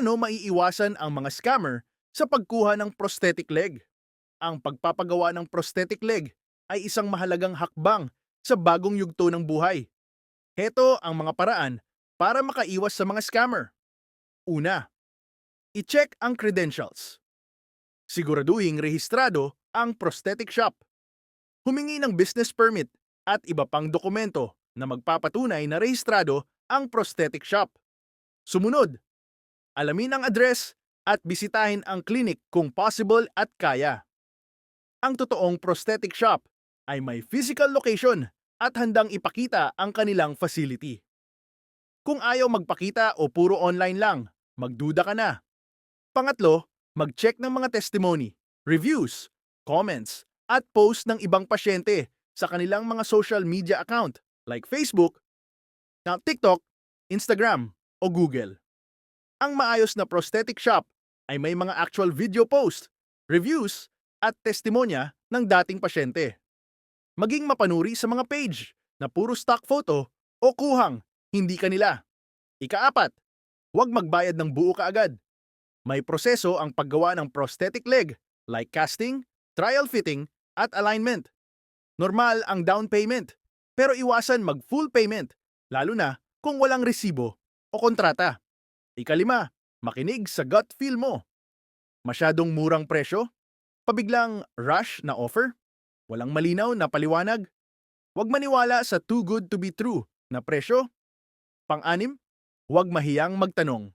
Paano maiiwasan ang mga scammer sa pagkuha ng prosthetic leg? Ang pagpapagawa ng prosthetic leg ay isang mahalagang hakbang sa bagong yugto ng buhay. Heto ang mga paraan para makaiwas sa mga scammer. Una, i-check ang credentials. Siguraduhing rehistrado ang prosthetic shop. Humingi ng business permit at iba pang dokumento na magpapatunay na rehistrado ang prosthetic shop. Sumunod, alamin ang address at bisitahin ang clinic kung possible at kaya. Ang totoong prosthetic shop ay may physical location at handang ipakita ang kanilang facility. Kung ayaw magpakita o puro online lang, magduda ka na. Pangatlo, mag-check ng mga testimony, reviews, comments, at post ng ibang pasyente sa kanilang mga social media account like Facebook, TikTok, Instagram, o Google. Ang maayos na prosthetic shop ay may mga actual video post, reviews, at testimonya ng dating pasyente. Maging mapanuri sa mga page na puro stock photo o kuhang hindi kanila. Ikaapat, huwag magbayad ng buo kaagad. May proseso ang paggawa ng prosthetic leg like casting, trial fitting, at alignment. Normal ang down payment, pero iwasan mag full payment, lalo na kung walang resibo o kontrata. Ikalima, makinig sa gut feel mo. Masyadong murang presyo? Pabiglang rush na offer? Walang malinaw na paliwanag? Huwag maniwala sa too good to be true na presyo. Pang-anim, huwag mahiyang magtanong.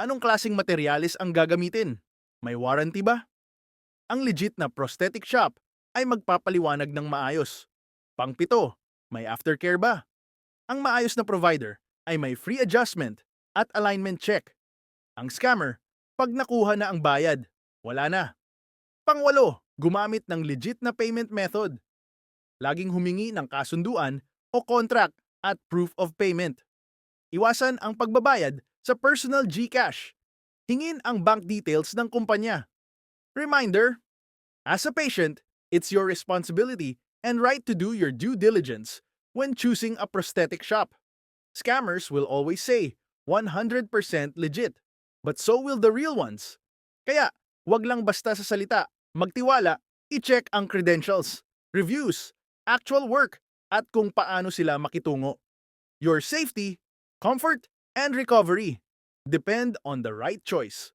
Anong klasing materyales ang gagamitin? May warranty ba? Ang legit na prosthetic shop ay magpapaliwanag ng maayos. Pangpito, may aftercare ba? Ang maayos na provider ay may free adjustment at alignment check. Ang scammer, pag nakuha na ang bayad, wala na. Pangwalo, gumamit ng legit na payment method. Laging humingi ng kasunduan o contract at proof of payment. Iwasan ang pagbabayad sa personal GCash. Hingin ang bank details ng kumpanya. Reminder, as a patient, it's your responsibility and right to do your due diligence when choosing a prosthetic shop. Scammers will always say 100% legit, but so will the real ones. Kaya, wag lang basta sa salita, magtiwala, i-check ang credentials, reviews, actual work, at kung paano sila makitungo. Your safety, comfort, and recovery depend on the right choice.